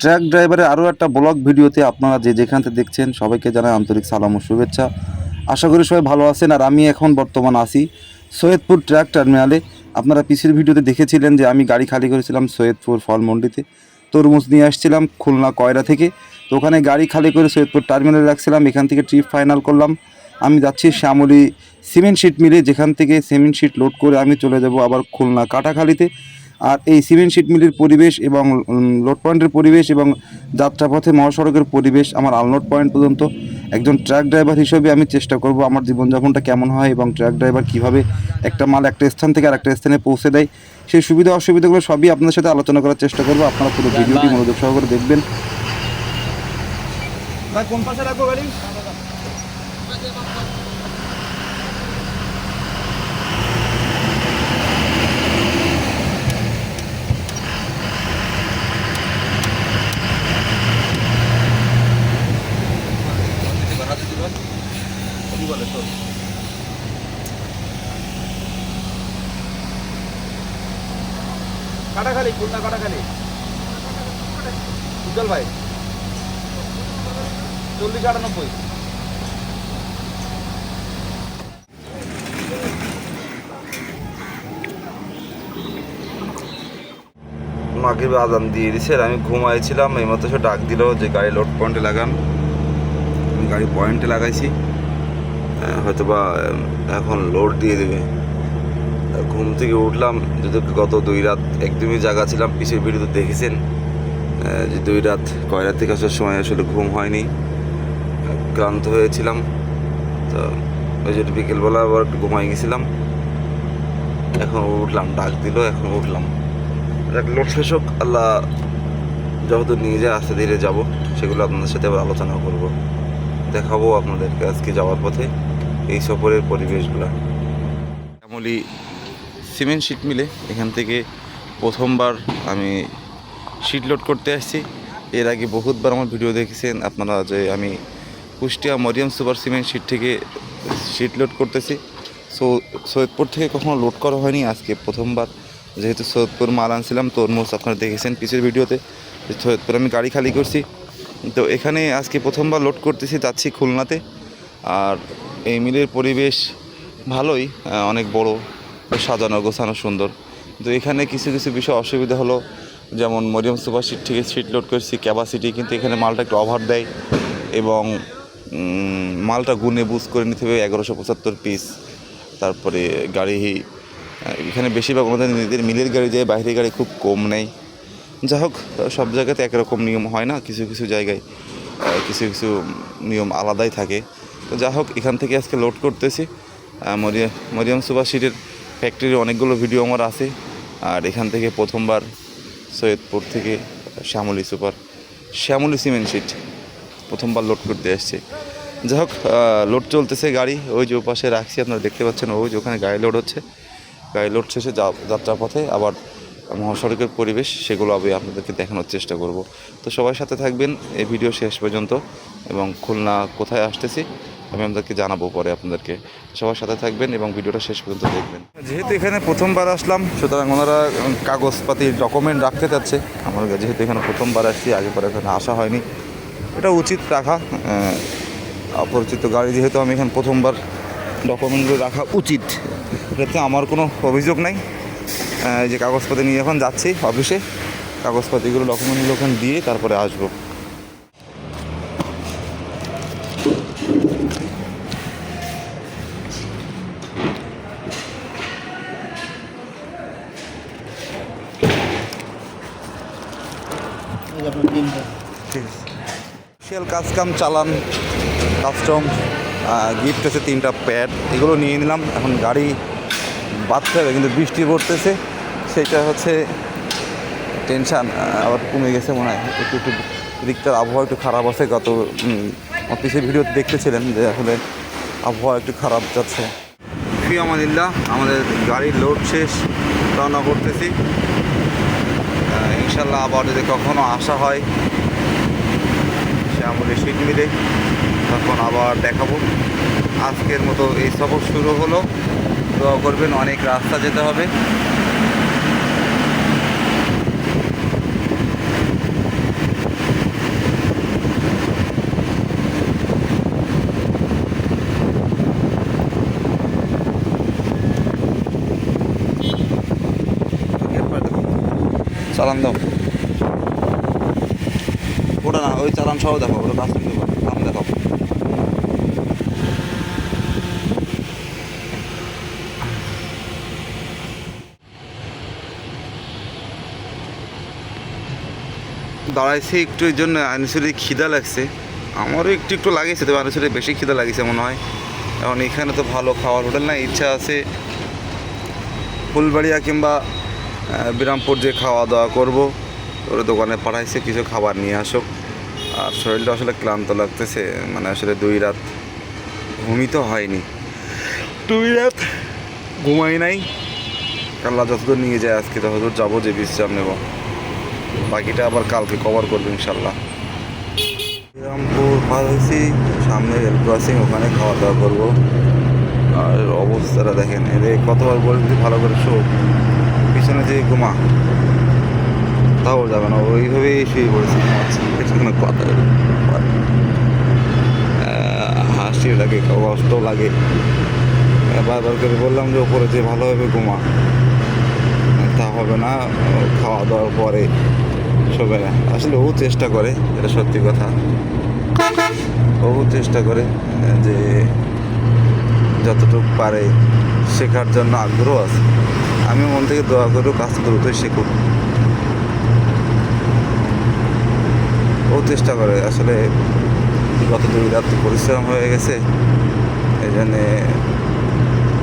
Truck ড্রাইভারের আরও একটা ব্লগ ভিডিওতে আপনারা যে যেখান থেকে দেখছেন সবাইকে জানাই আন্তরিক সালাম ও শুভেচ্ছা। আশা করি সবাই ভালো আছেন আর আমি এখন বর্তমান আছি সৈয়দপুর ট্রাক টার্মিনালে। আপনারা পিসির ভিডিওতে দেখেছিলেন যে আমি গাড়ি খালি করেছিলাম সৈয়দপুর ফলমন্ডিতে। তরমুজ নিয়ে আসছিলাম খুলনা কয়রা থেকে। তো ওখানে গাড়ি খালি করে সৈয়দপুর টার্মিনালে রাখছিলাম। এখান থেকে ট্রিপ ফাইনাল করলাম। আমি যাচ্ছি শ্যামলী সিমেন্ট শিট মিলে। যেখান থেকে সিমেন্ট শিট লোড করে আমি চলে যাব আবার খুলনা কাটাখালিতে। আর এই সিমেন্ট শিট মিলের পরিবেশ এবং লোড পয়েন্টের পরিবেশ এবং যাত্রাপথে মহাসড়কের পরিবেশ আমার আলনোড পয়েন্ট পর্যন্ত। একজন ট্রাক ড্রাইভার হিসেবে আমি চেষ্টা করব আমার জীবনযাপনটা কেমন হয় এবং ট্রাক ড্রাইভার কীভাবে একটা মাল একটা স্থান থেকে আরেকটা স্থানে পৌঁছে দেয়। সেই সুবিধা অসুবিধাগুলো সবই আপনাদের সাথে আলোচনা করার চেষ্টা করব। আপনারা পুরো ভিডিওটি মনোযোগ সহকারে দেখবেন। ভাই কোন পাশে রাখব গাড়ি কাটাখালি খুলনা কাটাখালি উজ্জ্বল ভাই চল্লিশ আটানব্বই মাগরিবে আজান দিয়ে দিছে। আর আমি ঘুমাইছিলাম, এই মতো সে ডাক দিল যে গাড়ি লোড পয়েন্টে লাগান। আমি গাড়ি পয়েন্টে লাগাইছি। হয়তো বা এখন লোড দিয়ে দেবে। ঘুম থেকে উঠলাম, যদি গত দুই রাত একদমই জায়গা ছিলাম পিছের ভিডিওতে দেখেছেন। যে দুই রাত কয়রা থেকে আসার সময় আসলে ঘুম হয়নি। ক্লান্ত হয়েছিলাম। তো ওই জন্য বিকেলবেলা আবার একটু ঘুমাই গেছিলাম। এখন উঠলাম, ডাক দিল, এখন উঠলাম। লোড শেষ আল্লাহ যত নিয়ে যায় আস্তে ধীরে যাব, সেগুলো আপনাদের সাথে আবার আলোচনা করব। দেখাবো আপনাদেরকে আজকে যাওয়ার পথে এই সফরের পরিবেশগুলো। শ্যামলি সিমেন্ট শিট মিলে এখান থেকে প্রথমবার আমি শিট লোড করতে আসছি। এর আগে বহুতবার আমার ভিডিও দেখেছেন আপনারা যে আমি Kushtia Mariam super cement sheet থেকে শিট লোড করতেছি। সো, সৈয়দপুর থেকে কখনো লোড করা হয়নি, আজকে প্রথমবার। যেহেতু সৈয়দপুর মাল আনছিলাম, তরমুজ আপনারা দেখেছেন পিছের ভিডিওতে সৈয়দপুর আমি গাড়ি খালি করছি। তো এখানে আজকে প্রথমবার লোড করতেছি, যাচ্ছি খুলনাতে। আর এই মিলের পরিবেশ ভালোই অনেক বড়, সাজানো, গোছানো, সুন্দর। তো এখানে কিছু কিছু বিষয় অসুবিধা হলো, যেমন মরিয়াম সুপার সিট থেকে সিট লোড করছি ক্যাপাসিটি কিন্তু এখানে মালটা একটু ওভার দেয়। এবং মালটা গুনে বুঝ করে নিতে হবে, এগারোশো পঁচাত্তর পিস তারপরে গাড়ি এখানে বেশিরভাগ আমাদের নিজেদের মিলের গাড়ি যায়, বাইরের গাড়ি খুব কম নেই যা হোক সব জায়গাতে একরকম নিয়ম হয় না, কিছু কিছু জায়গায় কিছু কিছু নিয়ম আলাদাই থাকে। তো যা হোক, এখান থেকে আজকে লোড করতেছি। মরিয়া, মরিয়াম সুপার সিটের ফ্যাক্টরির অনেকগুলো ভিডিও আমার আছে। আর এখান থেকে প্রথমবার সৈয়দপুর থেকে Shyamoli super, Shyamoli cement sheet প্রথমবার লোড করতে আসছে। যাই হোক লোড চলতেছে গাড়ি, ওই যে পাশে রাখছি, আপনারা দেখতে পাচ্ছেন, ওই যে ওখানে গাড়ি লোড হচ্ছে। গাড়ি লোড শেষে যা- যাত্রার পথে আবার মহাসড়কের পরিবেশ, সেগুলো আমি আপনাদেরকে দেখানোর চেষ্টা করব। তো সবার সাথে থাকবেন, এই ভিডিও শেষ পর্যন্ত এবং খুলনা কোথায় আসতেছি, আমি আপনাদেরকে জানাব পরে আপনাদেরকে। সবার সাথে থাকবেন এবং ভিডিওটা শেষ পর্যন্ত দেখবেন। যেহেতু এখানে প্রথমবার আসলাম, সুতরাং ওনারা কাগজপাতি ডকুমেন্ট রাখতে চাচ্ছে। আমার যেহেতু এখানে প্রথমবার আসছি, আগে পরে এখানে আসা হয়নি। এটা উচিত রাখা অপরিচিত গাড়ি যেহেতু আমি এখানে প্রথমবার ডকুমেন্টগুলো রাখা উচিত। এটাতে আমার কোনো অভিযোগ নাই। যে কাগজপত্র নিয়ে এখন যাচ্ছি অফিসে। কাগজপাতিগুলো ডকুমেন্টগুলো ওখানে দিয়ে তারপরে আসব। অফিসিয়াল কাজ কাম চালান কাস্টম গিফট আছে তিনটা প্যাড এগুলো নিয়ে নিলাম। এখন গাড়ি বাঁধতে হবে, কিন্তু বৃষ্টি পড়তেছে সেটা হচ্ছে টেনশান আবার কমে গেছে মনে হয়। একটু একটু দিকটার আবহাওয়া একটু খারাপ আছে, গত অফিসের ভিডিওতে দেখতেছিলেন যে আসলে আবহাওয়া একটু খারাপ যাচ্ছে। ফি আমাদিল্লাহ আমাদের গাড়ির লোড শেষ, রওনা করতেছি। ইনশাল্লাহ আবার যদি কখনও আসা হয় সে শ্যামলি সিট মিলে তখন আবার দেখাবো। আজকের মতো এই সফর শুরু হলো। দোয়া করবেন, অনেক রাস্তা যেতে হবে। চালান দাও। ওটা না, ওই চালান সহ দেখো, ওটা রাস্তা দাঁড়াইছি একটু এই জন্য আনিসুরি খিদা লাগছে। আমারও একটু একটু লাগিয়েছে তবে আনিসুরি বেশি খিদা লাগিয়েছে মনে হয়। এখন এখানে তো ভালো খাওয়ার হোটেল না ইচ্ছা আছে ফুলবাড়িয়া কিংবা বিরামপুর যে খাওয়া দাওয়া করব, ওর দোকানে পাঠাইছে, কিছু খাবার নিয়ে আসুক। আর শরীরটা আসলে ক্লান্ত লাগতেছে মানে আসলে দুই রাত ঘুমিত হয়নি। দুই রাত ঘুমাই নাই। কাল্লা যতদূর নিয়ে যায়, আজকে ততদূর যাব, যে বিশ্রাম নেব। বাকিটা আবার কালকে কভার করব ইনশাল্লাহ। বিরামপুর পার হয়েছি সামনে রেল ক্রসিং ওখানে খাওয়া দাওয়া করব। আর অবস্থাটা দেখেন এদের কতবার বলে যদি ভালো করে শোক। পিছনে যে ঘুমা, তাও যাবে না, ওইভাবেই শুয়ে পড়েছি পিছনে কথা হাসি লাগে, কষ্ট লাগে। বারবার করে বললাম যে ওপরে যে ভালোভাবে ঘুমা, তা হবে না, খাওয়া দাওয়ার পরে। না আসলে ও চেষ্টা করে, এটা সত্যি কথা। ও চেষ্টা করে যে যতটুকু পারে শেখার জন্য আগ্রহ আছে। আমি মন থেকে দোয়া করি কাজটা দ্রুতই শেখুক। ও চেষ্টা করে, আসলে গত দুই রাত পরিশ্রম হয়ে গেছে, এই জন্যে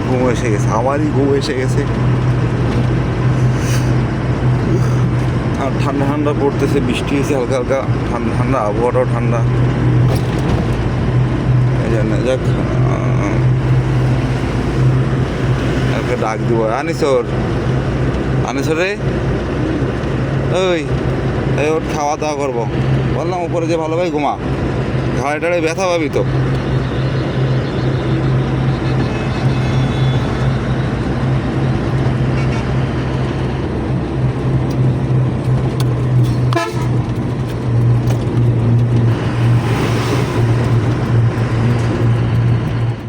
ঘুম এসে গেছে, আমারই ঘুম এসে গেছে। আর ঠান্ডা ঠান্ডা পড়তেছে, বৃষ্টি হয়েছে, হালকা হালকা ঠান্ডা ঠান্ডা, আবহাওয়াটাও ঠান্ডা। এই জন্য যাক একটা ডাক দিব। আনিসর আনিসর ওই ওর খাওয়া দাওয়া করব। বললাম, উপরে যে ভালো ভাই ঘুমা। ঘাড়ে টাড়ে ব্যথা পাবি তো।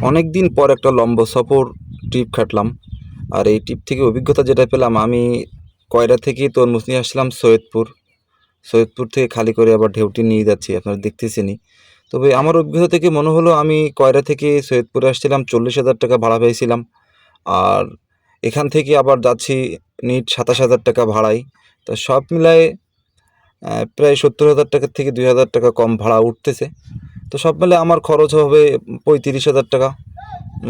অনেক দিন পর একটা লম্বা সফর ট্রিপ খাটলাম আর এই ট্রিপ থেকে অভিজ্ঞতা যেটা পেলাম, আমি কয়রা থেকে তরমুজ নিয়ে আসলাম সৈয়দপুর। সৈয়দপুর থেকে খালি করে আবার ঢেউটি নিয়ে যাচ্ছি, আপনারা দেখতেছেনই। তবে আমার অভিজ্ঞতা থেকে মনে হলো, আমি কয়রা থেকে সৈয়দপুরে আসছিলাম, চল্লিশ হাজার টাকা ভাড়া পেয়েছিলাম। আর এখান থেকে আবার যাচ্ছি, নিট সাতাশ হাজার টাকা ভাড়াই তো সব মিলায়ে প্রায় সত্তর হাজার টাকার থেকে দুই হাজার টাকা কম ভাড়া উঠতেছে। তো সব মিলে আমার খরচ হবে পঁয়ত্রিশ হাজার টাকা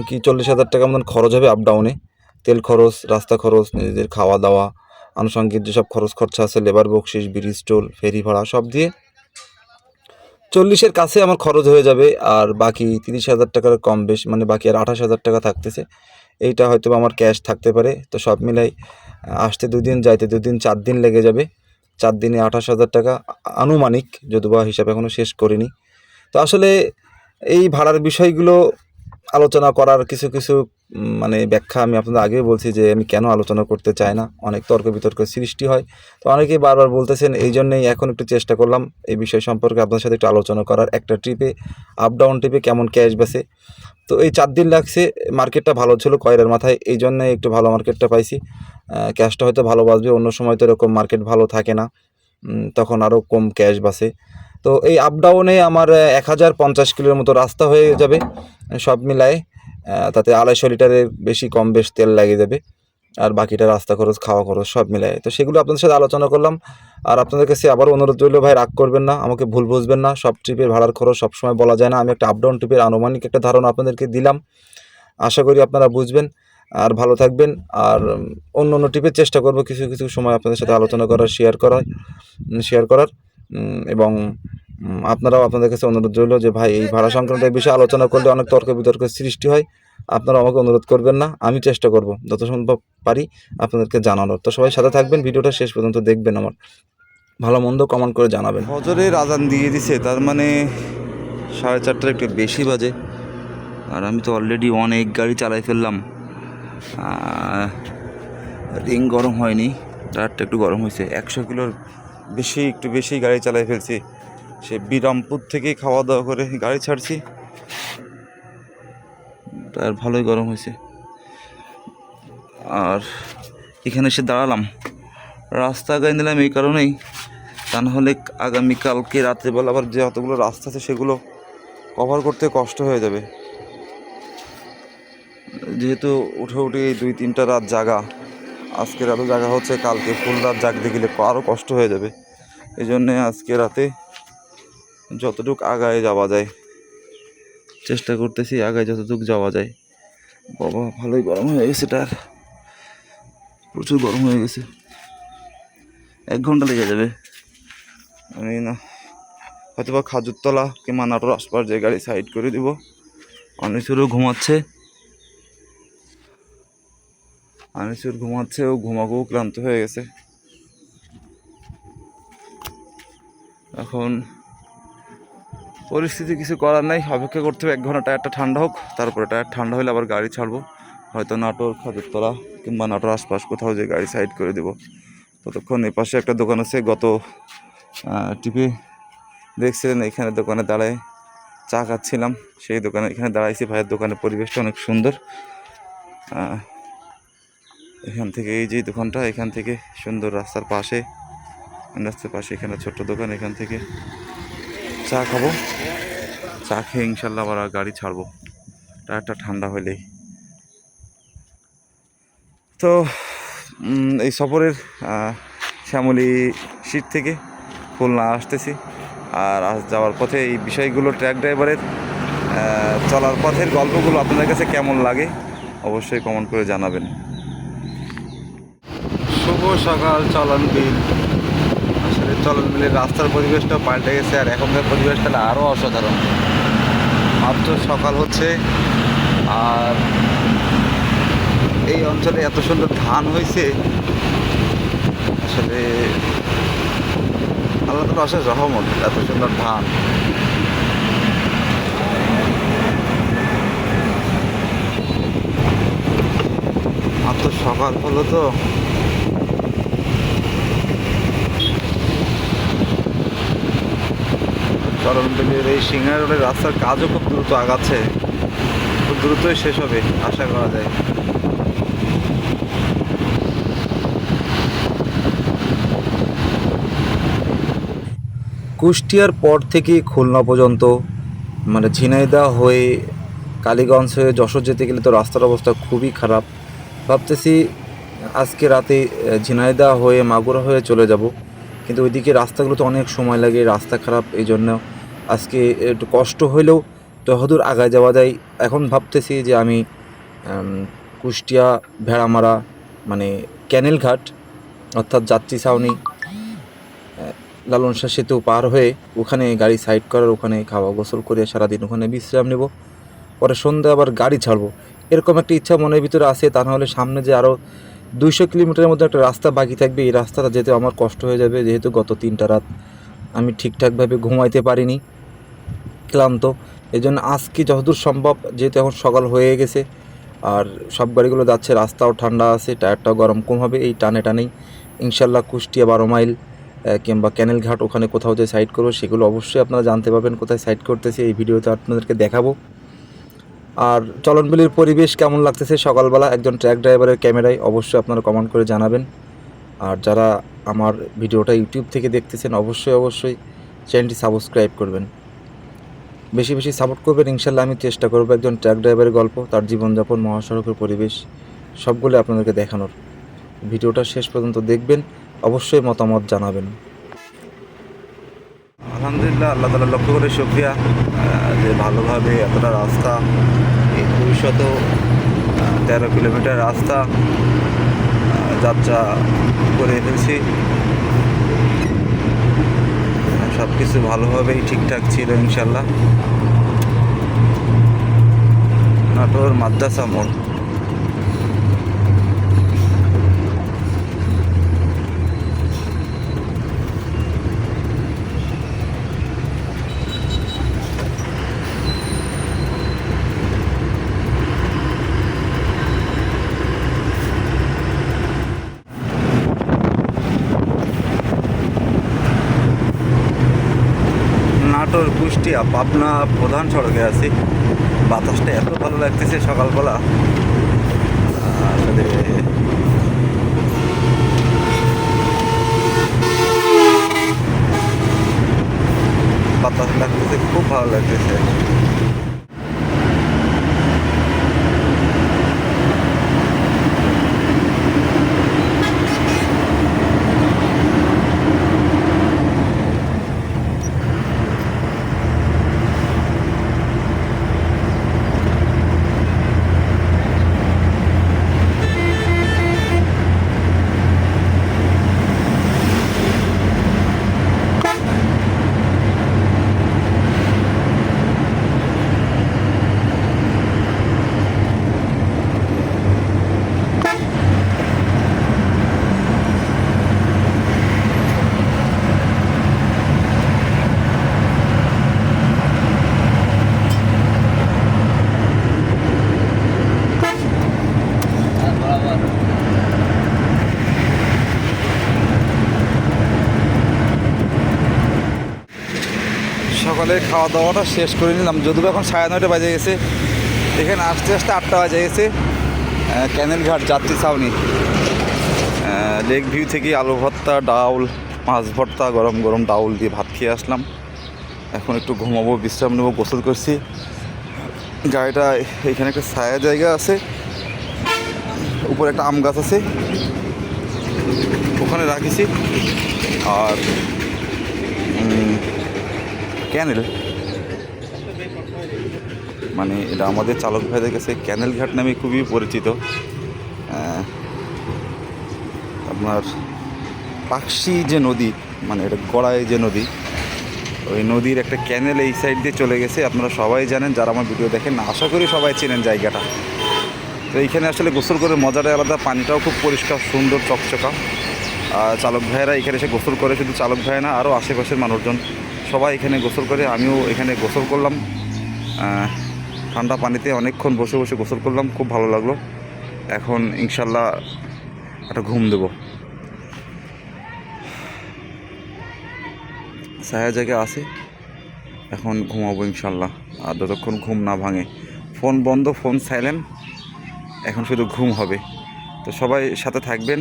কি চল্লিশ হাজার টাকা মতন খরচ হবে আপ ডাউনে তেল খরচ, রাস্তা খরচ, নিজেদের খাওয়া দাওয়া আনুষঙ্গিক যেসব খরচ খরচা আছে লেবার বকশিস ব্রিজ টোল ফেরি ভাড়া, সব দিয়ে চল্লিশের কাছে আমার খরচ হয়ে যাবে, আর বাকি তিরিশ হাজার টাকার কম বেশ মানে বাকি আর আঠাশ হাজার টাকা থাকতেছে। এইটা হয়তো আমার ক্যাশ থাকতে পারে, তো সব মিলাই আসতে দুদিন, যাইতে দুদিন, চার দিন লেগে যাবে। চার দিনে আঠাশ হাজার টাকা আনুমানিক, যদিও বা হিসাব এখনও শেষ করিনি। তো আসলে এই ভাড়ার বিষয়গুলো আলোচনা করার কিছু কিছু মানে ব্যাখ্যা আমি আপনাদের আগেই বলছি যে আমি কেন আলোচনা করতে চাই না। অনেক তর্ক বিতর্ক সৃষ্টি হয়। তো অনেকেই বারবার বলতেছেন, এই জন্যই এখন একটু চেষ্টা করলাম এই বিষয় সম্পর্কে আপনার সাথে একটু আলোচনা করার। একটা ট্রিপে আপ ডাউন ট্রিপে কেমন ক্যাশ বেসে তো এই চার দিন লাগছে মার্কেটটা ভালো ছিল কয়রার মাথায়, এই জন্যে একটু ভালো মার্কেটটা পাইছি। ক্যাশটা হয়তো ভালো বাঁচবে, অন্য সময় তো এরকম মার্কেট ভালো থাকে না। তখন আরও কম ক্যাশ বাসে তো এই আপ ডাউনে আমার এক হাজার পঞ্চাশ কিলোর মতো রাস্তা হয়ে যাবে, সব মিলায় তাতে আড়াইশো লিটারের বেশি কম বেশ তেল লাগিয়ে দেবে, আর বাকিটা রাস্তা খরচ, খাওয়া খরচ সব মিলায়। তো সেগুলো আপনাদের সাথে আলোচনা করলাম, আর আপনাদের কাছে আবারও অনুরোধ রইল, ভাই, রাগ করবেন না, আমাকে ভুল বুঝবেন না, সব ট্রিপের ভাড়ার খরচ সবসময় বলা যায় না, আমি একটা আপডাউন ট্রিপের আনুমানিক একটা ধারণা আপনাদেরকে দিলাম, আশা করি আপনারা বুঝবেন, আর ভালো থাকবেন, আর অন্য অন্য ট্রিপের চেষ্টা করব, কিছু কিছু সময় আপনাদের সাথে আলোচনা করার শেয়ার করার শেয়ার করার। এবং আপনারাও আপনাদের কাছে অনুরোধ রইল যে, ভাই, এই ভাড়া সংক্রান্ত বিষয়ে আলোচনা করলে অনেক তর্ক বিতর্কের সৃষ্টি হয়। আপনারা আমাকে অনুরোধ করবেন না। আমি চেষ্টা করব যত সম্ভব পারি আপনাদেরকে জানানোর। তো সবাই সাথে থাকবেন। ভিডিওটা শেষ পর্যন্ত দেখবেন আমার। ভালো মন্দ কমেন্ট করে জানাবেন। হজরের আজান দিয়ে দিছে। তার মানে সাড়ে চারটার একটু বেশি বাজে। আর আমি তো অলরেডি অনেক গাড়ি চালাই ফেললাম। রিং গরম হয়নি। টায়ারটা একটু গরম হয়েছে। একশো কিলোর বেশি, একটু বেশি গাড়ি চালাই ফেলছি। সে বিরামপুর থেকেই খাওয়া দাওয়া করে গাড়ি ছাড়ছি। টায়ার ভালোই গরম হয়েছে। আর এখানে এসে দাঁড়ালাম। রাস্তা আগাই নিলাম এই কারণেই। তা নাহলে আগামীকালকে রাত্রেবেলা আবার যে অতগুলো রাস্তা আছে সেগুলো কভার করতে কষ্ট হয়ে যাবে। যেহেতু উঠে উঠে দুই তিনটা রাত জাগা। আজকে রাতে জাগা হচ্ছে, কালকে ফুল রাত জাগতে গেলে আরও কষ্ট হয়ে যাবে। এই জন্যে আজকে রাতে যতটুক আগায় যাওয়া যায়, চেষ্টা করতেছি আগায় যতটুক যাওয়া যায়। বাবা, ভালোই গরম হয়ে গেছে তার। প্রচুর গরম হয়ে গেছে। এক ঘণ্টা লেগে যাবে। আমি না হয়তো বা খাজুরতলা কিংবা নাটোর আশপাশ যে গাড়ি সাইড করে দিব। অনিসুরও ঘুমাচ্ছে। আনিসুর ঘুমাচ্ছে ও ঘুমাকেও ক্লান্ত হয়ে গেছে। এখন পরিস্থিতি কিছু করার নাই, অপেক্ষা করতে হবে, এক ঘণ্টা টায়ারটা ঠান্ডা হোক, তারপরে টায়ার ঠান্ডা হলে আবার গাড়ি ছাড়বো। হয়তো নাটোর খাজুরতলা কিংবা নাটোর আশপাশ কোথাও যে গাড়ি সাইড করে দেবো। ততক্ষণ এ পাশে একটা দোকান আছে, গত টিপে দেখছিলেন, এখানে দোকানে দাঁড়ায় চা খাচ্ছিলাম। সেই দোকানে, এখানে দাঁড়াইছি, ভাইয়ের দোকানের পরিবেশটা অনেক সুন্দর। এখান থেকে এই যে দোকানটা, এখান থেকে সুন্দর রাস্তার পাশে রাস্তার পাশে এখানে ছোট্ট দোকান, এখান থেকে চা খাব। চা খেয়ে ইনশাল্লাহ আবার গাড়ি ছাড়বো। টায়ারটা ঠান্ডা হলেই তো এই সফরের শ্যামলী সিট থেকে খুলনা আসতেছি। আর আজ যাওয়ার পথে এই বিষয়গুলো ট্র্যাক ড্রাইভারের চলার পথের গল্পগুলো আপনাদের কাছে কেমন লাগে, অবশ্যই কমেন্ট করে জানাবেন। সকাল চলন বিল আসলে চলন বিলের রাস্তার পরিবেশটা পাল্টে গেছে আর এখনকার পরিবেশটা আরও অসাধারণ। মাত্র সকাল হচ্ছে আর এই অঞ্চলে এত সুন্দর ধান হয়েছে, আসলে আল্লাহ তো অশেষ রহমত, এত সুন্দর ধান। মাত্র সকাল হলো তো। চরণবিলের এই সিংহার রোডের রাস্তার কাজও খুব দ্রুত আগাচ্ছে। খুব দ্রুতই শেষ হবে, আশা করা যায়। কুষ্টিয়ার পর থেকে খুলনা পর্যন্ত মানে ঝিনাইদা হয়ে কালীগঞ্জ হয়ে যশোর যেতে গেলে তো রাস্তার অবস্থা খুবই খারাপ। ভাবতেছি আজকে রাতে ঝিনাইদা হয়ে মাগুরা হয়ে চলে যাব। কিন্তু ওইদিকে রাস্তাগুলো তো অনেক সময় লাগে, রাস্তা খারাপ এই জন্য আজকে একটু কষ্ট হলেও যতদূর আগায় যাওয়া যায়। এখন ভাবতেছি যে আমি কুষ্টিয়া ভেড়ামারা মানে ক্যানেল ঘাট অর্থাৎ যাত্রী ছাউনি লালন শাহ সেতু পার হয়ে ওখানে গাড়ি সাইড করার ওখানে খাওয়া গোসল করে সারাদিন ওখানে বিশ্রাম নেব। পরে সন্ধ্যা আবার গাড়ি ছাড়বো। এরকম একটা ইচ্ছা মনের ভিতরে আছে, তা নাহলে সামনে যে আরও দুইশো কিলোমিটারের মধ্যে একটা রাস্তা বাকি থাকবে, এই রাস্তাটা যেতে আমার কষ্ট হয়ে যাবে। যেহেতু গত তিনটা রাত আমি ঠিকঠাকভাবে ঘুমাইতে পারিনি। ক্লান্ত। এই জন্য আজকে যতদূর সম্ভব যেহেতু এখন সকাল হয়ে গেছে, আর সব গাড়িগুলো যাচ্ছে, রাস্তাও ঠান্ডা আছে, টায়ারটাও গরম কম হবে, এই টানে টানেই ইনশাল্লাহ কুষ্টিয়া বারো মাইল কিংবা ক্যানেল ঘাট ওখানে কোথাও যে সাইড করব সেগুলো অবশ্যই আপনারা জানতে পারবেন কোথায় সাইড করতেছি, এই ভিডিওতে আপনাদেরকে দেখাবো। আর চলনবিলির পরিবেশ কেমন লাগতেছে? সকালবেলা একজন ট্র্যাক ড্রাইভারের ক্যামেরায় অবশ্যই আপনারা কমেন্ট করে জানাবেন। আর যারা আমার ভিডিওটা ইউটিউব থেকে দেখতেছেন, অবশ্যই অবশ্যই চ্যানেলটি সাবস্ক্রাইব করবেন। বেশি বেশি সাপোর্ট করবেন, ইনশাল্লাহ আমি চেষ্টা করব একজন ট্র্যাক ড্রাইভারের গল্প, তার জীবনযাপন, মহাসড়কের পরিবেশ, সবগুলো আপনাদেরকে দেখানোর। ভিডিওটা শেষ পর্যন্ত দেখবেন, অবশ্যই মতামত জানাবেন। আলহামদুলিল্লাহ, আল্লাহ তালা লক্ষ্য করে শুক্রিয়া যে ভালোভাবে এতটা রাস্তা দুইশত তেরো কিলোমিটার রাস্তা যাত্রা করে ফেলছি সব কিছু ভালোভাবেই ঠিকঠাক ছিল ইনশাল্লাহ। নাটোর মাদ্রাসা মোড়। নাটোর কুষ্টিয়া পাবনা প্রধান সড়কে আছি। বাতাসটা এত ভালো লাগতেছে সকালবেলা। বাতাস লাগতেছে, খুব ভালো লাগতেছে। সকালে খাওয়া দাওয়াটা শেষ করে নিলাম। যদিও এখন সাড়ে নয়টা বাজে গেছে। এখানে আসতে আসতে আটটা বাজে গেছে। ক্যানেল ঘাট যাত্রী ছাউনি। লেক ভিউ থেকে আলু ভর্তা, ডাউল, মাছ ভর্তা, গরম গরম ডাউল দিয়ে ভাত খেয়ে আসলাম। এখন একটু ঘুমাবো, বিশ্রাম নেব, গোসল করছি। গাড়িটা এখানে একটা ছায়া জায়গা আছে। উপরে একটা আম গাছ আছে। ওখানে রাখিছি। আর ক্যানেল? মানে এটা আমাদের চালক ভাইদের কাছে ক্যানেল ঘাট নামে খুবই পরিচিত। আপনার পাকশি যে নদী মানে এটা গড়ায় যে নদী, ওই নদীর একটা ক্যানেল এই সাইড দিয়ে চলে গেছে। আপনারা সবাই জানেন, যারা আমার ভিডিও দেখেন, আশা করি সবাই চেনেন জায়গাটা। তো এইখানে আসলে গোসল করে মজাটাই আলাদা, পানিটাও খুব পরিষ্কার, সুন্দর, চকচকা। আর চালক ভাইয়েরা এখানে এসে গোসল করে, শুধু চালক ভাই না আরও আশেপাশের মানুষজন। সবাই এখানে গোসল করে, আমিও এখানে গোসল করলাম। ঠান্ডা পানিতে অনেকক্ষণ বসে বসে গোসল করলাম, খুব ভালো লাগল। এখন ইনশাল্লাহ একটা ঘুম দেবো। ছায়া জায়গা আছে, এখন ঘুমাবো ইনশাল্লাহ। আর যতক্ষণ ঘুম না ভাঙে, ফোন বন্ধ, ফোন সাইলেন্ট এখন শুধু ঘুম হবে। তো সবাই সাথে থাকবেন,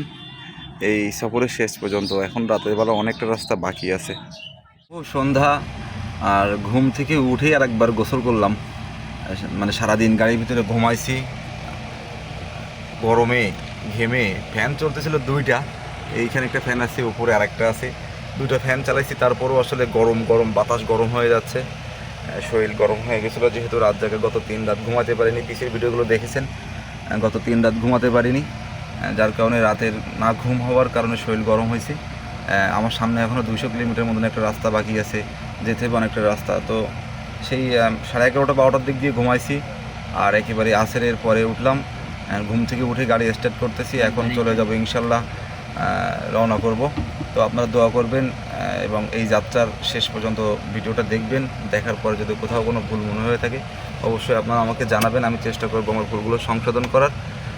এই সফরের শেষ পর্যন্ত। এখন রাতের বেলা অনেকটা রাস্তা বাকি আছে। ও সন্ধ্যা, আর ঘুম থেকে উঠেই আর একবার গোসল করলাম। মানে সারাদিন গাড়ির ভিতরে ঘুমাইছি। গরমে ঘেমে ফ্যান চলতেছিল দুইটা। এইখানে একটা ফ্যান আছে, উপরে আরেকটা আছে। দুইটা ফ্যান চালাইছি, তারপরও আসলে গরম গরম, বাতাস গরম হয়ে যাচ্ছে। শরীর গরম হয়ে গেছিল, যেহেতু রাত জায়গায় গত তিন রাত ঘুমাতে পারিনি। পিছের ভিডিওগুলো দেখেছেন। গত তিন রাত ঘুমাতে পারিনি। যার কারণে রাতের না ঘুম হওয়ার কারণে শরীর গরম হয়েছে। আমার সামনে এখনও দুইশো কিলোমিটার মতন একটা রাস্তা বাকি আছে, যেতে হবে অনেকটা রাস্তা। তো সেই সাড়ে এগারোটা বারোটার দিক দিয়ে ঘুমাইছি আর একেবারে আসরের পরে উঠলাম। ঘুম থেকে উঠে গাড়ি স্টার্ট করতেছি, এখন চলে যাব ইনশাল্লাহ রওনা করব। তো আপনারা দোয়া করবেন এবং এই যাত্রার শেষ পর্যন্ত ভিডিওটা দেখবেন। দেখার পরে যদি কোথাও কোনো ভুল মনে হয়ে থাকে, অবশ্যই আপনারা আমাকে জানাবেন, আমি চেষ্টা করব আমার ভুলগুলো সংশোধন করার।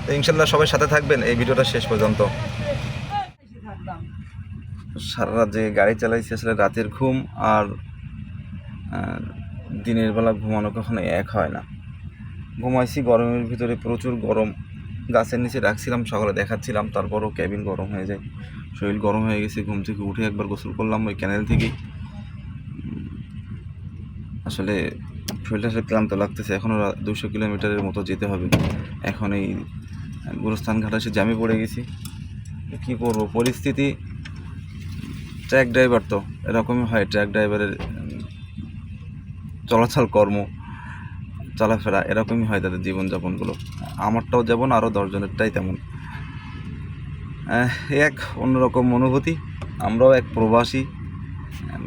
তো ইনশাল্লাহ সবাই সাথে থাকবেন, এই ভিডিওটা শেষ পর্যন্ত। সারা রাত যে গাড়ি চালাইছি আসলে রাতের ঘুম আর দিনের বেলা ঘুমানো কখনো এক হয় না। ঘুমাইছি, গরমের ভিতরে প্রচুর গরম। গাছের নিচে রাখছিলাম, সকালে দেখাচ্ছিলাম, তারপরও ক্যাবিন গরম হয়ে যায়। শরীর গরম হয়ে গেছে, ঘুম থেকে উঠে একবার গোসল করলাম ওই ক্যানেল থেকেই। আসলে শরীরটা আসলে ক্লান্ত লাগতেছে এখনও দুশো কিলোমিটারের মতো যেতে হবে। এখন এই গুরুস্থান ঘাট এসে জ্যামে পড়ে গেছি। কী করব? পরিস্থিতি ট্র্যাক ড্রাইভার তো, এরকমই হয় ট্র্যাক ড্রাইভারের চলাচল কর্ম, চলাফেরা, এরকমই হয় তাদের জীবনযাপনগুলো। আমারটাও যেমন, আরও দশজনেরটাই তেমন। এক অন্যরকম অনুভূতি, আমরাও এক প্রবাসী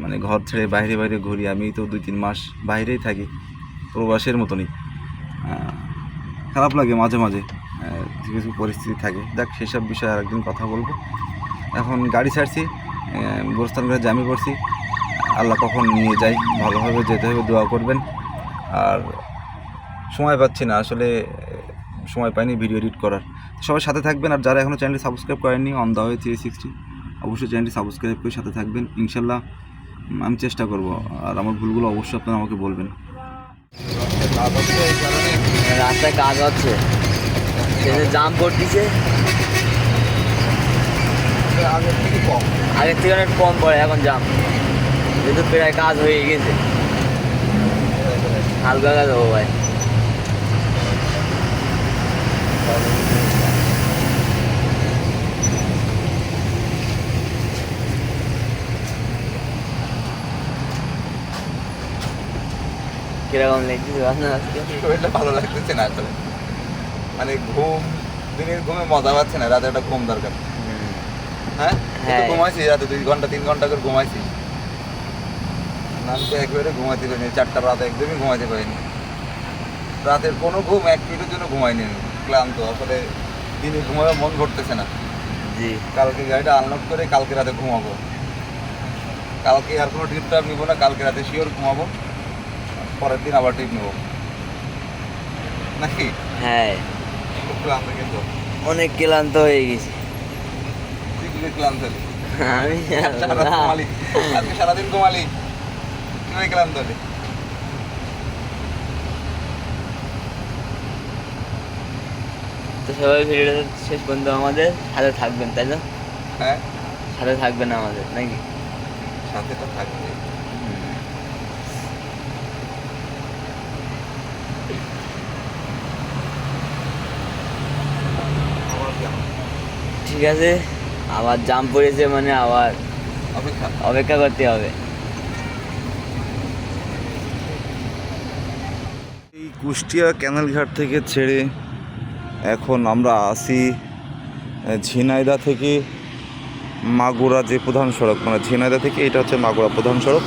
মানে ঘর ছেড়ে বাইরে বাইরে ঘুরি আমি তো দুই তিন মাস বাইরেই থাকি, প্রবাসের মতনই। খারাপ লাগে মাঝে মাঝে কিছু পরিস্থিতি থাকে। দেখ সেসব বিষয়ে আরেকদিন কথা বলব। এখন গাড়ি ছাড়ছি গোরস্থান করে জামি করছি। আল্লাহ কখন নিয়ে যাই, ভালোভাবে যেতে হবে, দোয়া করবেন। আর সময় পাচ্ছি না, আসলে সময় পাইনি ভিডিও এডিট করার। সবাই সাথে থাকবেন, আর যারা এখনও চ্যানেলটি সাবস্ক্রাইব করেননি on the way three sixty অবশ্যই চ্যানেলটি সাবস্ক্রাইব করে সাথে থাকবেন। ইনশাল্লাহ আমি চেষ্টা করব, আর আমার ভুলগুলো অবশ্যই আপনারা আমাকে বলবেন। রাস্তায় কাজ হচ্ছে। জাম পড়তিছে আগের থেকে কম। আগের থেকে অনেক কম পড়ে এখন জাম। যেহেতু প্রায় কাজ হয়ে গেছে। হালকা গা দেবো ভাই। কীরকম লাগছে আপনার আজকে? শরীরটা ভালো লাগতেছে না আসলে। মানে ঘুম দিনের ঘুমে মজা পাচ্ছে না রাতে একটা ঘুম দরকার। হ্যাঁ? হ্যাঁ। ঘুমাইছি রাতে দুই ঘণ্টা তিন ঘণ্টা করে ঘুমাইছি। নাম তো একবারে ঘুমাইতে পারিনি চারটা রাতে একদমই ঘুমাইতে পারিনি। রাতের কোনো ঘুম এক মিনিটের জন্য ঘুমাইনি ক্লান্ত আসলে দিনে ঘুমাবে মন করতেছে না। জি। কালকে গাড়িটা আনলোড করে কালকে রাতে ঘুমাবো। কালকে আর কোনো ট্রিপ টাপ নিবো না কালকে রাতে শিওর ঘুমাবো। পরের দিন আবার ট্রিপ নেব। নাকি? হ্যাঁ। খুব ক্লান্ত কিন্তু। অনেক ক্লান্ত হয়ে গেছি। তুই কি আমি ঘুমালি। আজকে সারাদিন ঘুমালি। তুই ক্লান্ত হলি তো সবাই ভিডিওটা শেষ পর্যন্ত আমাদের সাথে থাকবেন তাই না? হ্যাঁ। সাথে থাকবেন আমাদের নাকি? সাথে তো থাকবে। ঠিক আছে। আবার জাম পড়েছে মানে আবার অপেক্ষা। অপেক্ষা করতে হবে। এই কুষ্টিয়া ক্যানেল ঘাট থেকে ছেড়ে এখন আমরা আসি ঝিনাইদা থেকে মাগুরা যে প্রধান সড়ক মানে ঝিনাইদা থেকে এটা হচ্ছে মাগুরা প্রধান সড়ক।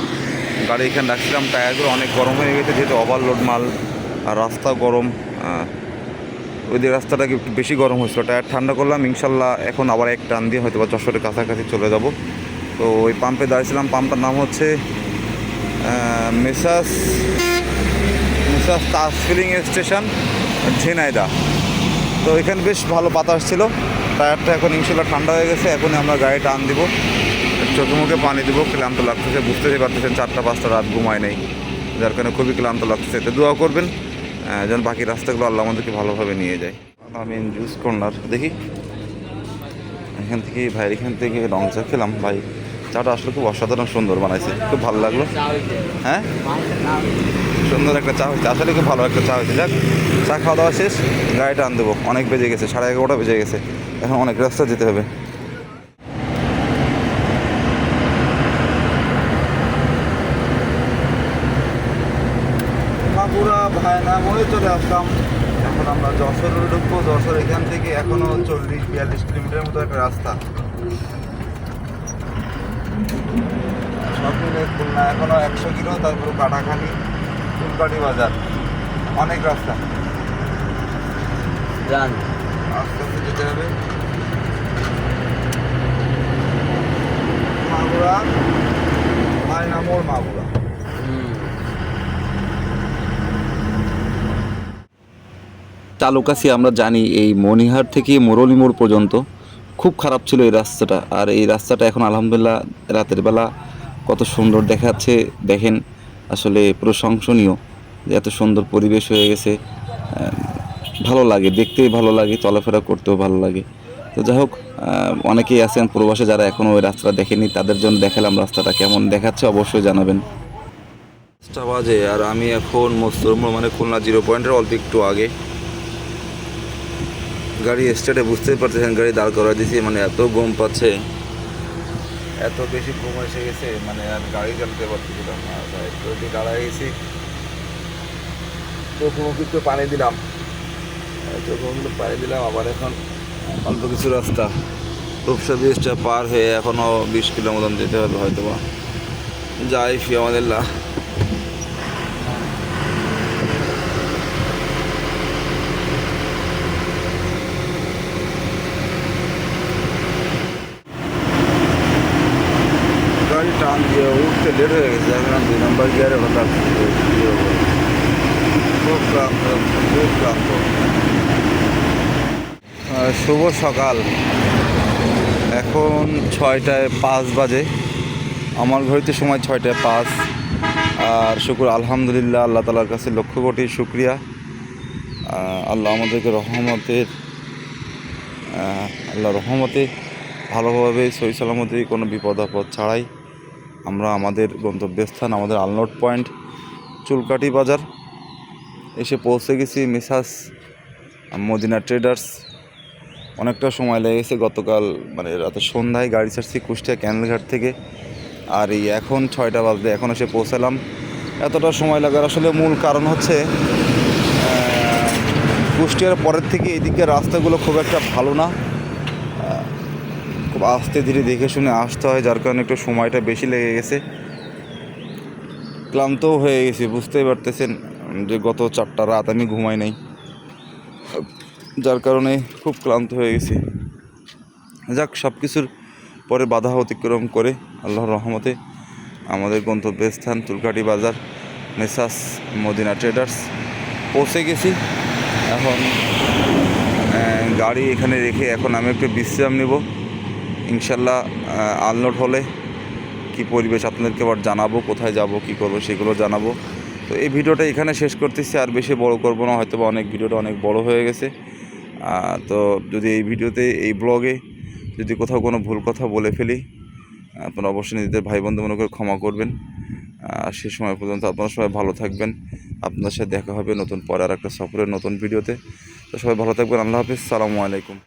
গাড়ি এখানে রাখছিলাম টায়ারগুলো অনেক গরম হয়ে গেছে যেহেতু ওভারলোড মাল আর রাস্তা গরম দিকে রাস্তাটা একটু বেশি গরম হয়েছিল? টায়ার ঠান্ডা করলাম, ইনশাল্লাহ এখন আবার এক টান দিয়ে হয়তো বা যশোরের কাছাকাছি চলে যাব। তো ওই পাম্পে দাঁড়িয়েছিলাম পাম্পটার নাম হচ্ছে messrs, messrs Taj filling station Jhenaidah. তো এখানে বেশ ভালো বাতাস ছিল, টায়ারটা এখন ইনশাল্লাহ ঠান্ডা হয়ে গেছে, এখনই আমরা গাড়ি টান দিব, চোখে মুখে পানি দেবো, ক্লান্ত লাগতেছে, বুঝতেই পারতেছেন চারটা পাঁচটা রাত ঘুমায় নেই, যার কারণে খুবই ক্লান্ত লাগতেছে। তো দোয়া করবেন যেন বাকি রাস্তাগুলো আল্লাহ আমাদেরকে ভালোভাবে নিয়ে যায়। আমি জুস কর্নার দেখি। এখান থেকে ভাই এখান থেকে রং চা খেলাম। ভাই, চাটা আসলে খুব অসাধারণ সুন্দর বানাইছে। খুব ভালো লাগল। হ্যাঁ? সুন্দর একটা চা হয়েছে। আসলে খুব ভালো একটা চা হয়েছে। যাক, চা খাওয়া দাওয়া শেষ। গাড়িটা আন দেবো। অনেক বেজে গেছে, সাড়ে এগারোটা বেজে গেছে। এখন অনেক রাস্তা যেতে হবে। মাগুরা ভায়না মোড়ে চলে আসলাম। এখন আমরা যশোরে ঢুকবো। যশোর এখান থেকে এখনও চল্লিশ বিয়াল্লিশ কিলোমিটার মতো একটা রাস্তা। সব মিলে খুলনা এখনও একশো কিলো তারপর কাটাখালি ফুলকাটি বাজার। অনেক রাস্তা। জান। আস্তে আস্তে যেতে হবে। মাগুরা ভায়না মোড় মাগুরা। চালুকাছি আমরা জানি এই মণিহার থেকে মুরলী মোড় পর্যন্ত খুব খারাপ ছিল এই রাস্তাটা। আর এই রাস্তাটা এখন আলহামদুলিল্লাহ রাতের বেলা কত সুন্দর দেখাচ্ছে। দেখেন আসলে প্রশংসনীয় যে এত সুন্দর পরিবেশ হয়ে গেছে। ভালো লাগে, দেখতেই ভালো লাগে, চলাফেরা করতেও ভালো লাগে। তো যাই হোক অনেকেই আছেন প্রবাসে যারা এখনও ওই রাস্তাটা দেখেনি তাদের জন্য দেখালাম রাস্তাটা কেমন দেখাচ্ছে, অবশ্যই জানাবেন। বাজে, আর আমি এখন মস্তরমোড় মানে খুলনা জিরো পয়েন্টের অল্প একটু আগে। গাড়ি স্টার্টে বুঝতেই পারতেছেন, গাড়ি দাঁড় করা দিয়েছি মানে এত ঘুম পাচ্ছে। এত বেশি ঘুম এসে গেছে মানে আর গাড়ি চালাতে পারতেছিলাম না। একটু দাঁড়ায় গেছি। চোখ মুখ একটু পানি দিলাম। আর চোখ মুখ একটু পানি দিলাম, আবার এখন অল্প কিছু রাস্তা। রূপসা ব্রিজটা পার হয়ে এখনও বিশ কিলো মতন যেতে হবে হয়তো বা যাই ফি আমাদের গাড়ি টান দিয়ে উঠতে লেট হয়ে গেছে যার কারণে শুভ সকাল। এখন ছয়টায় পাঁচ বাজে। আমার ঘড়িতে সময় ছয়টায় পাঁচ। আর শুকুর, আলহামদুলিল্লাহ, আল্লাহ তালার কাছে লক্ষ কোটি শুক্রিয়া। আল্লাহ আমাদেরকে রহমতের আল্লাহ রহমতে ভালোভাবে সই সালামতে কোনো বিপদ আপদ ছাড়াই আমরা আমাদের গন্তব্যস্থান, আমাদের আলনোট পয়েন্ট চুলকাটি বাজার। এসে পৌঁছে গেছি মিসাস মদিনা ট্রেডার্স। অনেকটা সময় লেগেছে গতকাল মানে রাতে সন্ধ্যায় গাড়ি ছাড়ছি কুষ্টিয়া ক্যানেলঘাট থেকে। আর এই এখন ছয়টা বাজলে এখন এসে পৌঁছালাম। এতটা সময় লাগার আসলে মূল কারণ হচ্ছে কুষ্টিয়ার পরের থেকে এদিকে রাস্তাগুলো খুব একটা ভালো না। আস্তে ধীরে দেখে শুনে আসতে হয়, যার কারণে একটু সময়টা বেশি লেগে গেছে। ক্লান্তও হয়ে গেছি, বুঝতেই পারতেছেন যে গত চারটা রাত আমি ঘুমাই নাই। যার কারণে খুব ক্লান্ত হয়ে গেছি। যাক সব কিছুর পরে বাধা অতিক্রম করে আল্লাহর রহমতে আমাদের গন্তব্যস্থান তুলকাটি বাজার, মেসাস, মদিনা ট্রেডার্স পৌঁছে গেছি। এখন গাড়ি এখানে রেখে এখন আমি একটু বিশ্রাম নেব। ইনশাল্লাহ আনলোড হলে কি পরিবেশ আপনাদেরকে আবার জানাব, কোথায় যাব, কি করব সেগুলো জানাব। তো এই ভিডিওটা এখানে শেষ করতেছি, আর বেশি বড় করব না হয়তো বা অনেক ভিডিওটা অনেক বড় হয়ে গেছে। তো যদি এই ভিডিওতে, এই ব্লগে যদি কোথাও কোনো ভুল কথা বলে ফেলি আপনারা অবশ্যই নিজেদের ভাই বন্ধু মনে করে ক্ষমা করবেন। আর সে সময় পর্যন্ত আপনারা সবাই ভালো থাকবেন। আপনার সাথে দেখা হবে নতুন পরে আর একটা সফরের নতুন ভিডিওতে। তো সবাই ভালো থাকবেন, আল্লাহ হাফিজ, সালামু আলাইকুম।